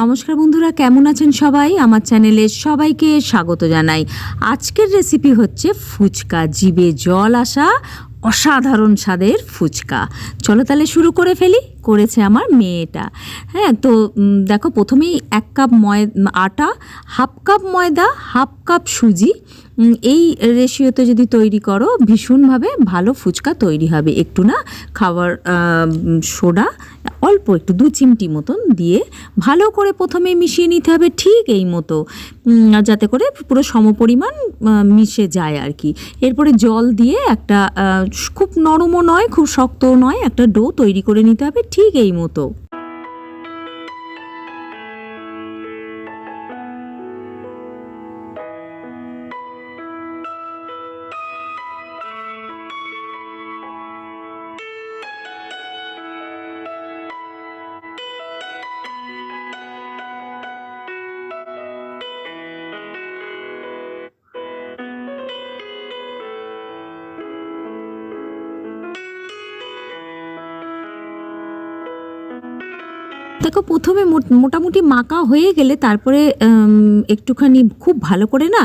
নমস্কার বন্ধুরা, কেমন আছেন সবাই? আমার চ্যানেলে সবাইকে স্বাগত জানাই। আজকের রেসিপি হচ্ছে ফুচকা জিবে জল আসা অসাধারণ স্বাদের ফুচকা। চলো তাহলে শুরু করে ফেলি, করেছে আমার মেয়েটা। হ্যাঁ তো দেখো, প্রথমেই এক কাপ ময়, আটা, হাফ কাপ ময়দা, হাফ কাপ সুজি। এই রেশিওতে যদি তৈরি করো, ভীষণভাবে ভালো ফুচকা তৈরি হবে। একটু না খাবার সোডা অল্প একটু দু চিমটি মতন দিয়ে ভালো করে প্রথমে মিশিয়ে নিতে হবে ঠিক এই মতো যাতে করে পুরো সমপরিমাণ মিশে যায় আর কি। এরপরে জল দিয়ে একটা খুব নরমও নয়, খুব শক্তও নয়, একটা ডো তৈরি করে নিতে হবে ঠিক এই মতো। দেখো প্রথমে মোট- মোটামুটি মাকা হয়ে গেলে তারপরে একটুখানি খুব ভালো করে না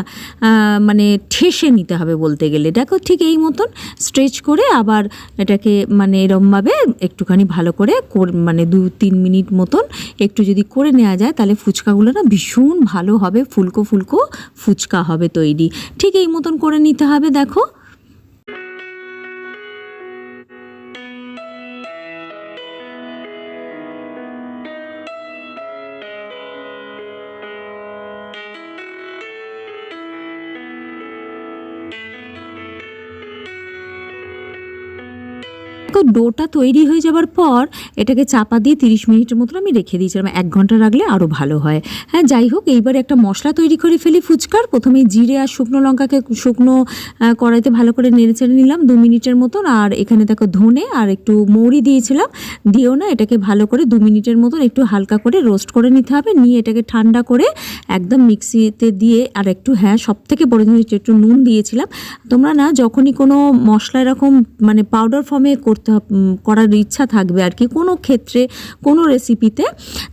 মানে ঠেসে নিতে হবে বলতে গেলে। দেখো ঠিক এই মতন স্ট্রেচ করে আবার এটাকে মানে এরমভাবে একটুখানি ভালো কর- মানে দু, তিন মিনিট মতন একটু যদি করে নেওয়া যায় তাহলে ফুচকাগুলো না ভীষণ ভালো হবে, ফুলকো ফুলকো ফুচকা হবে তৈরি। ঠিক এই মতন করে নিতে হবে দেখো। ডোটা তৈরি হয়ে যাবার পর এটাকে চাপা দিয়ে তিরিশ মিনিটের মতন আমি রেখে দিয়েছিলাম এক ঘণ্টা রাখলে আরও ভালো হয়। হ্যাঁ যাই হোক, এইবার একটা মশলা তৈরি করে ফেলি ফুচকার। প্রথমে জিরে আর শুকনো লঙ্কাকে শুকনো কড়াইতে ভালো করে নেড়ে চেড়ে নিলাম দু মিনিটের মতন। আর এখানে দেখো ধনে আর একটু মৌরি দিয়েছিলাম। দিয়েও না, এটাকে ভালো করে দু মিনিটের মতন একটু হালকা করে রোস্ট করে নিতে হবে। নিয়ে এটাকে ঠান্ডা করে একদম মিক্সিতে দিয়ে আর একটু হ্যাঁ সব থেকে বড় জিনিস একটু নুন দিয়েছিলাম। তোমরা না, যখনই কোনো মশলা এরকম মানে পাউডার ফর্মে করতে করার ইচ্ছা থাকবে আর কি। কোনো ক্ষেত্রে, কোনো রেসিপিতে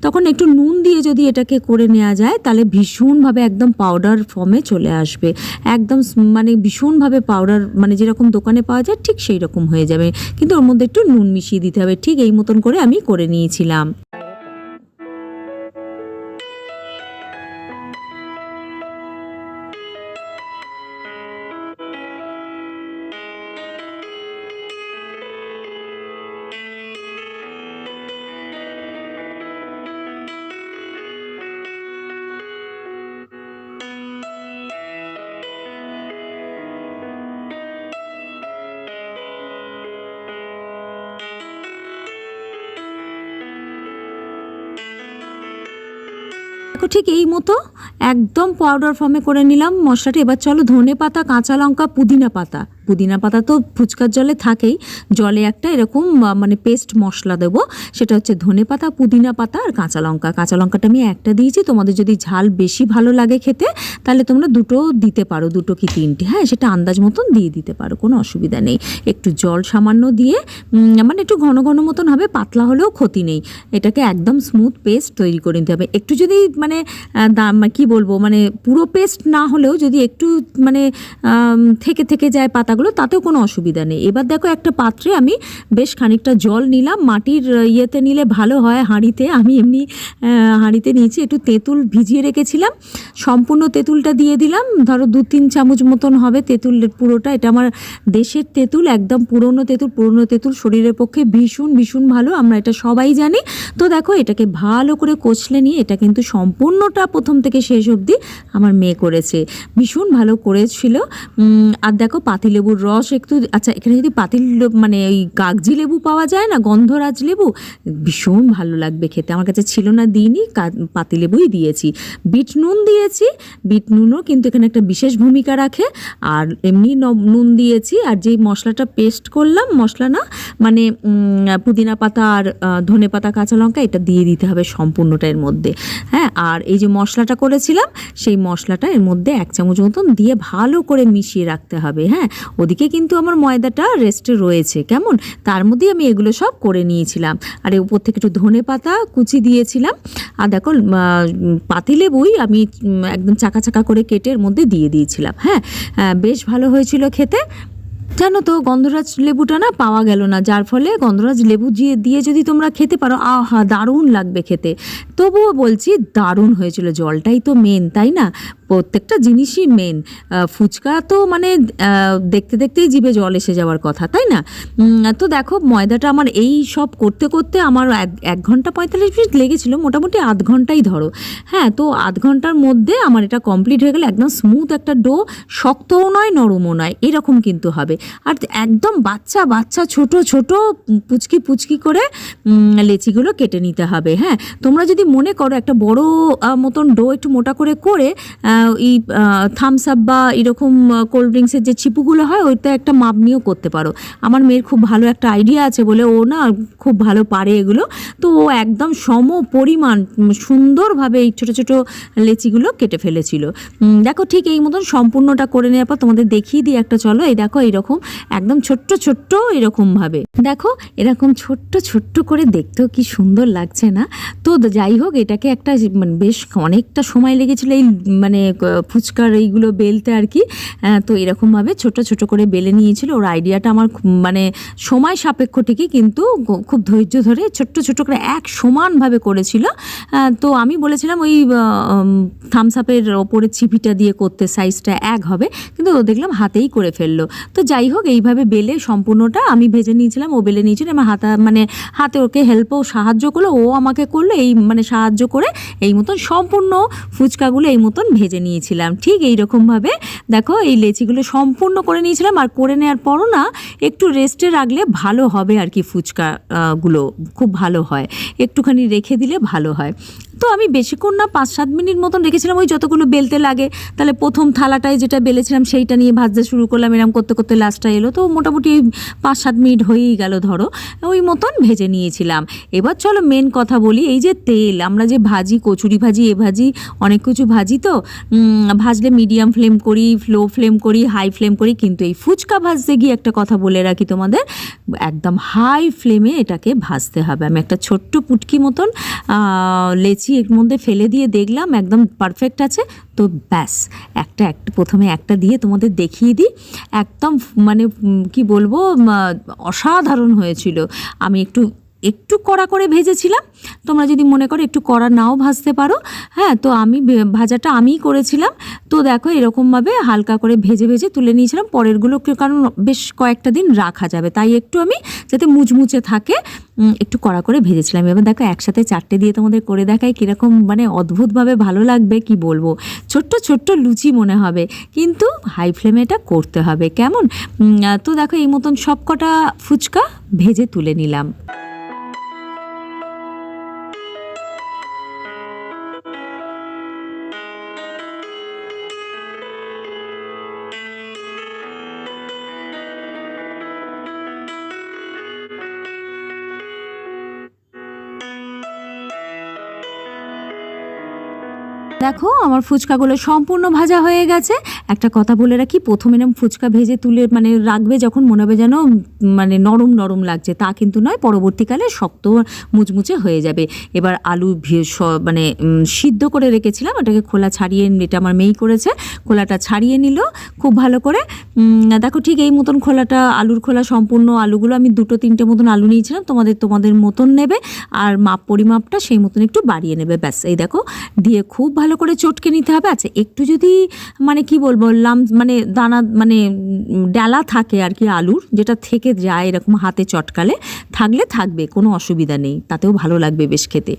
তখন একটু নুন দিয়ে যদি এটাকে করে নেওয়া যায়, তাহলে ভীষণভাবে একদম পাউডার ফর্মে চলে আসবে। একদম মানে ভীষণভাবে পাউডার মানে যেরকম দোকানে পাওয়া যায়, ঠিক সেই রকম হয়ে যাবে। কিন্তু ওর মধ্যে একটু নুন মিশিয়ে দিতে হবে। ঠিক এই মতন করে আমি করে নিয়েছিলাম। দেখো ঠিক এই মতো একদম পাউডার ফর্মে করে নিলাম মশলাটা। এবার চলো ধনে পাতা, কাঁচা লঙ্কা, পুদিনা পাতা। পুদিনা পাতা তো ফুচকার জলে থাকেই। জলে একটা এরকম মানে পেস্ট মশলা দেব। সেটা হচ্ছে ধনে পাতা, পুদিনা পাতা আর কাঁচা লঙ্কা। কাঁচা লঙ্কাটা আমি একটা দিয়েছি। তোমাদের যদি ঝাল বেশি ভালো লাগে খেতে, তাহলে তোমরা দুটো দিতে পারো, দুটো কি তিনটে। হ্যাঁ সেটা আন্দাজ মতন দিয়ে দিতে পারো, কোনো অসুবিধা নেই। একটু জল সামান্য দিয়ে মানে একটু ঘন ঘন মতন হবে, পাতলা হলেও ক্ষতি নেই। এটাকে একদম স্মুথ পেস্ট তৈরি করে নিতে হবে। একটু যদি মানে দাম, কি বলব মানে পুরো পেস্ট না হলেও যদি একটু মানে থেকে থেকে যায় পাতাগুলো তাতেও কোনো অসুবিধা নেই। এবার দেখো একটা পাত্রে আমি বেশ খানিকটা জল নিলাম। মাটির ইয়েতে নিলে ভালো হয়, হাঁড়িতে। আমি এমনি হাঁড়িতে নিয়েছি, একটু তেঁতুল ভিজিয়ে রেখেছিলাম। সম্পূর্ণ তেঁতুলটা দিয়ে দিলাম। ধরো দু তিন চামচ মতন হবে তেঁতুল পুরোটা। এটা আমার দেশের তেঁতুল, একদম পুরনো তেঁতুল পুরনো তেঁতুল, শরীরের পক্ষে ভীষণ ভীষণ ভালো। আমরা এটা সবাই জানি। তো দেখো, এটাকে ভালো করে কচলে নিয়ে, এটা কিন্তু সম্পূর্ণটা প্রথম থেকে শেষ অবধি আমার মেয়ে করেছে। ভীষণ ভালো করেছিল। আর দেখো পাতিলেবুর রস একটু আচ্ছা এখানে যদি পাতিল মানে ওই কাগজি লেবু পাওয়া যায় না, গন্ধরাজ লেবু? ভীষণ ভালো লাগবে খেতে, আমার কাছে ছিল না, দিইনি, কা- পাতিলেবুই দিয়েছি। বিট নুন দিয়েছি, বিট নুনও কিন্তু এখানে একটা বিশেষ ভূমিকা রাখে, আর এমনি নুন দিয়েছি, আর যেই মশলাটা পেস্ট করলাম, মশলা না মানে পুদিনা পাতা আর ধনে পাতা, কাঁচা লঙ্কা, এটা দিয়ে দিতে হবে সম্পূর্ণটা এর মধ্যে হ্যাঁ? আর এই যে মশলাটা করেছিলাম, সেই মশলাটা এর মধ্যে এক চামচ মতন দিয়ে ভালো করে মিশিয়ে রাখতে হবে হ্যাঁ? ওদিকে কিন্তু আমার ময়দাটা রেস্টে রয়েছে। কেমন? তার মধ্যেই আমি এগুলো সব করে নিয়েছিলাম। আর, উপর থেকে একটু ধনে পাতা কুচি দিয়েছিলাম। আর দেখো পাতিলেবুই আমি একদম চাকা চাকা করে কেটের মধ্যে দিয়ে দিয়েছিলাম। হ্যাঁ বেশ ভালো হয়েছিল খেতে। জানো তো, গন্ধরাজ লেবুটা না পাওয়া গেল না। যার ফলে গন্ধরাজ লেবু দিয়ে দিয়ে যদি তোমরা খেতে পারো, আহা, দারুণ লাগবে খেতে। তবুও বলছি, দারুণ হয়েছিল। জলটাই তো মেন তাই না? প্রত্যেকটা জিনিসই মেন ফুচকা তো মানে দেখতে দেখতেই জিভে জল এসে যাওয়ার কথা, তাই না? তো দেখো, ময়দাটা আমার এই সব করতে করতে আমার এক ঘণ্টা পঁয়তাল্লিশ মিনিট লেগেছিলো, মোটামুটি আধ ঘন্টাই ধরো। হ্যাঁ তো আধ ঘণ্টার মধ্যে আমার এটা কমপ্লিট হয়ে গেলে, একদম স্মুথ একটা ডো শক্তও নয়, নরমও নয়, এরকম কিন্তু হবে। আর একদম বাচ্চা বাচ্চা, ছোট ছোট, পুচকি পুচকি করে লেচিগুলো কেটে নিতে হবে হ্যাঁ? তোমরা যদি মনে করো একটা বড় মতন ডো একটু মোটা করে করে এই থামস আপ বা এরকম কোল্ড ড্রিঙ্কসের যে চিপুগুলো হয়, ওইটা একটা মাপ নিয়েও করতে পারো। আমার মেয়ের খুব ভালো একটা আইডিয়া আছে বলে ও না খুব ভালো পারে এগুলো। তো ও একদম সম পরিমাণ সুন্দরভাবে এই ছোটো ছোটো লেচিগুলো কেটে ফেলেছিল। দেখো ঠিক এই মতন সম্পূর্ণটা করে নেওয়ার পর তোমাদের দেখিয়ে দিই একটা, চলো এই দেখো এরকম একদম ছোট্ট ছোট্ট এরকমভাবে। দেখো এরকম ছোট্ট ছোট্ট করে দেখতেও কি সুন্দর লাগছে না? তো যাই হোক, এটাকে একটা মানে বেশ অনেকটা সময় লেগেছিলো এই মানে ফুচকার এইগুলো বেলতে আর কি তো এরকমভাবে ছোট ছোট করে বেলে নিয়েছিল। ওর আইডিয়াটা আমার মানে সময় সাপেক্ষ ঠিকই, কিন্তু খুব ধৈর্য ধরে ছোট্ট ছোট করে এক সমানভাবে করেছিল। তো আমি বলেছিলাম ওই থামস আপের ওপরে ছিপিটা দিয়ে করতে সাইজটা এক হবে, কিন্তু ও দেখলাম হাতেই করে ফেলল। তো যাই হোক, এইভাবে বেলে সম্পূর্ণটা আমি ভেজে নিয়েছিলাম, ও বেলে নিয়েছিল, আমার হাতা মানে হাতে ওকে হেল্পও সাহায্য করল, ও আমাকে করল, এই মানে সাহায্য করে এই মতন সম্পূর্ণ ফুচকাগুলো এই মতন ভেজে নিয়েছিলাম। ঠিক এই রকমভাবে দেখো এই লেচিগুলো সম্পূর্ণ করে নিয়েছিলাম আর করে নেওয়ার পরও না একটু রেস্টে রাখলে ভালো হবে আর কি ফুচকা গুলো। খুব ভালো হয়। একটুখানি রেখে দিলে ভালো হয়। তো আমি বেশিক্ষণ না পাঁচ সাত মিনিট মতন রেখেছিলাম ওই যতগুলো বেলতে লাগে। তাহলে প্রথম থালাটায় যেটা বেলেছিলাম সেইটা নিয়ে ভাজতে শুরু করলাম এরম করতে করতে লাস্টটা এলো। তো মোটামুটি পাঁচ সাত মিনিট হয়েই গেল ধরো ওই মতন ভেজে নিয়েছিলাম। এবার চলো মেন কথা বলি এই যে তেল আমরা যে ভাজি কচুরি ভাজি এ ভাজি অনেক কিছু ভাজি তো ভাজলে মিডিয়াম ফ্লেম করি লো ফ্লেম করি হাই ফ্লেম করি কিন্তু এই ফুচকা ভাজতে গিয়ে একটা কথা বলে রাখি তোমাদের একদম হাই ফ্লেমে এটাকে ভাজতে হবে। আমি একটা ছোট্ট পুটকি মতন আহ, লেচি এর মধ্যে ফেলে দিয়ে দেখলাম একদম পারফেক্ট আছে। তো ব্যাস, একটা একটা, প্রথমে একটা দিয়ে তোমাদের দেখিয়ে দিই। একদম মানে কি বলব অসাধারণ হয়েছিল। আমি একটু একটু কড়া করে ভেজেছিলাম। তোমরা যদি মনে করো একটু কড়া নাও ভাজতে পারো। হ্যাঁ তো আমি ভাজাটা আমিই করেছিলাম। তো দেখো এরকমভাবে হালকা করে ভেজে ভেজে তুলে নিয়েছিলাম। পরেরগুলোকে কারণ বেশ কয়েকটা দিন রাখা যাবে। তাই একটু আমি যাতে মুচমুচে থাকে একটু কড়া করে ভেজেছিলাম। এবার দেখো একসাথে চারটে দিয়ে তোমাদের করে দেখায় কীরকম মানে অদ্ভুতভাবে ভালো লাগবে, কি বলব? ছোট্ট ছোট্ট লুচি মনে হবে। কিন্তু হাই ফ্লেমে এটা করতে হবে। কেমন? তো দেখো এই মতন সব কটা ফুচকা ভেজে তুলে নিলাম। দেখো, আমার ফুচকাগুলো সম্পূর্ণ ভাজা হয়ে গেছে। একটা কথা বলে রাখি, প্রথমে এরম ফুচকা ভেজে তুলে মানে রাখবে যখন মনে হবে যেন মানে নরম নরম লাগছে। তা কিন্তু নয়, পরবর্তীকালে শক্ত মুচমুচে হয়ে যাবে। এবার আলু মানে সিদ্ধ করে রেখেছিলাম, ওটাকে খোলা ছাড়িয়ে, এটা আমার মেয়েই করেছে, খোলাটা ছাড়িয়ে নিল, খুব ভালো করে। দেখো ঠিক এই মতন খোলাটা, আলুর খোলা সম্পূর্ণ আলুগুলো, আমি দুটো তিনটে মতন আলু নিয়েছিলাম, তোমাদের তোমাদের মতন নেবে, আর মাপ পরিমাপটা সেই মতন একটু বাড়িয়ে নেবে, ব্যাস। এই দেখো, দিয়ে খুব ভালো করে চটকে নিতে হবে। আচ্ছা একটু যদি মানে কি বলব, লাম মানে দানা মানে ডালা থাকে আর কি আলুর, যেটা থেকে যায় এরকম হাতে চটকালে, থাকলে থাকবে, কোনো অসুবিধা নেই, তাতেও ভালো লাগবে বেশ খেতে।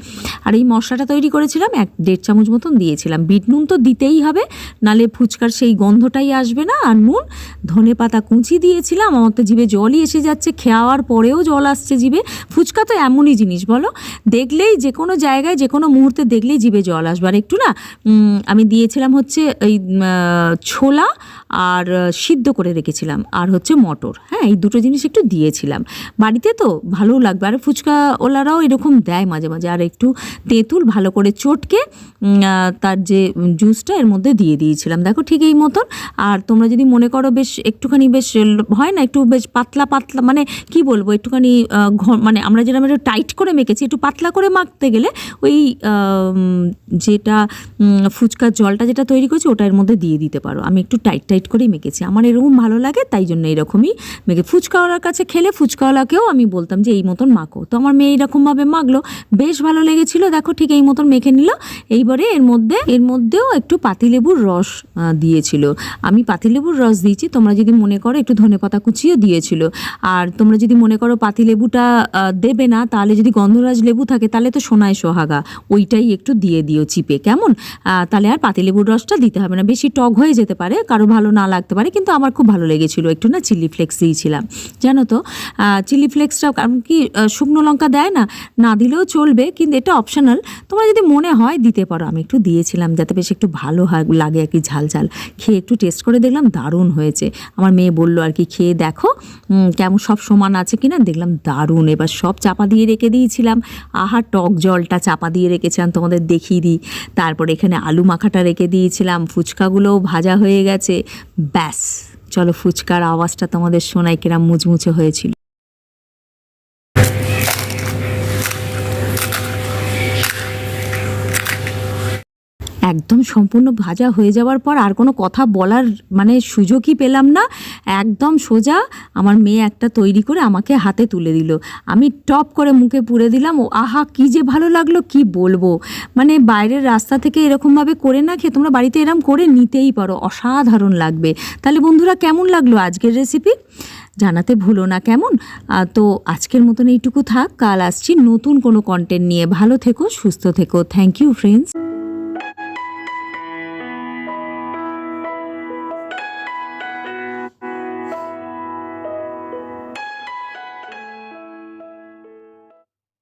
আর এই মশলাটা তৈরি করেছিলাম, এক দেড় চামচ মতন দিয়েছিলাম। বিট নুন তো দিতেই হবে, নালে ফুচকার সেই গন্ধটাই আসবে না, আর নুন। ধনে পাতা কুচি দিয়েছিলাম, আমার তো জিভে জলই এসে যাচ্ছে খাওয়ার পরেও জল আসছে জিভে। ফুচকা তো এমনই জিনিস, বলো? দেখলেই যে কোনো জায়গায় যে কোনো মুহূর্তে দেখলেই জিভে জল আসবে, আর একটু না আমি দিয়েছিলাম হচ্ছে এই ছোলা আর সিদ্ধ করে রেখেছিলাম, আর হচ্ছে মটর। হ্যাঁ এই দুটো জিনিস একটু দিয়েছিলাম। বাড়িতে তো ভালো লাগবে। আর ফুচকা ওলারাও এরকম দেয় মাঝে মাঝে। আর একটু তেঁতুল ভালো করে চটকে তার যে জুসটা এর মধ্যে দিয়ে দিয়েছিলাম। দেখো ঠিক এই মতন। আর তোমরা যদি মনে করো বেশ একটুখানি বেশ হয় না, একটু বেশ পাতলা পাতলা মানে কি বলব, একটুখানি মানে আমরা যেরকম একটু টাইট করে মেখেছি, একটু পাতলা করে মাখতে গেলে ওই যেটা ফুচকার জলটা যেটা তৈরি করেছি, ওটা এর মধ্যে দিয়ে দিতে পারো। আমি একটু টাইট টাইট করেই মেখেছি। আমার এরকম ভালো লাগে, তাই জন্য এরকমই মেখে ফুচকাওয়ালার কাছে খেলে ফুচকাওয়ালাকেও আমি বলতাম যে, এই মতন মাখো। তো আমার মেয়ে এইরকমভাবে মাখলো। বেশ ভালো লেগেছিল, দেখো ঠিক এই মতন মেখে নিল। এইবারে এর মধ্যে এর মধ্যেও একটু পাতিলেবুর রস দিয়েছিল। আমি পাতিলেবুর রস দিয়েছি, তোমরা যদি মনে করো একটু ধনেপাতা কুচিও দিয়েছিল। আর তোমরা যদি মনে করো পাতিলেবুটা দেবে না, তাহলে যদি গন্ধরাজ লেবু থাকে, তাহলে তো সোনায় সোহাগা। ওইটাই একটু দিয়ে দিও চিপে। কেমন আহ, তাহলে আর পাতিলেবুর রসটা দিতে হবে না। বেশি টক হয়ে যেতে পারে কারও ভালো না লাগতে পারে কিন্তু আমার খুব ভালো লেগেছিল। একটু না চিলি ফ্লেক্স দিয়েছিলাম। জানো তো চিলি ফ্লেক্সটা কারণ কি শুকনো লঙ্কা দেয় না না দিলেও চলবে কিন্তু এটা অপশনাল তোমরা যদি মনে হয় দিতে পারো আমি একটু দিয়েছিলাম যাতে বেশ একটু ভালো হয়- লাগে আর কি ঝাল ঝাল। খেয়ে একটু টেস্ট করে দেখলাম দারুণ হয়েছে। আমার মেয়ে বলল আর কি খেয়ে দেখো কেমন সব সমান আছে কি কিনা? দেখলাম দারুণ। এবার সব চাপা দিয়ে রেখে দিয়েছিলাম। আহা টক জলটা চাপা দিয়ে রেখেছিলাম তোমাদের দেখিয়ে দিই। তারপর এখানে আলু মাখাটা রেখে দিয়েছিলাম, ফুচকাগুলোও ভাজা হয়ে গেছে। ব্যাস, চলো ফুচকার আওয়াজটা তোমাদের শোনায় কিরাম মুচমুচে হয়েছিল। একদম সম্পূর্ণ ভাজা হয়ে যাওয়ার পর আর কোনো কথা বলার মানে সুযোগই পেলাম না। একদম সোজা আমার মেয়ে একটা তৈরি করে আমাকে হাতে তুলে দিল। আমি টপ করে মুখে পুরে দিলাম, ও আহা কি যে ভালো লাগল, কি বলব? মানে বাইরের রাস্তা থেকে এরকমভাবে করে না খেয়ে তোমরা বাড়িতে এরম করে নিতেই পারো, অসাধারণ লাগবে। তাহলে বন্ধুরা কেমন লাগল আজকের রেসিপি জানাতে ভুলো না কেমন? তো আজকের মতন এইটুকু থাক, কাল আসছি নতুন কোনো কন্টেন্ট নিয়ে। ভালো থেকো, সুস্থ থেকো। Thank you friends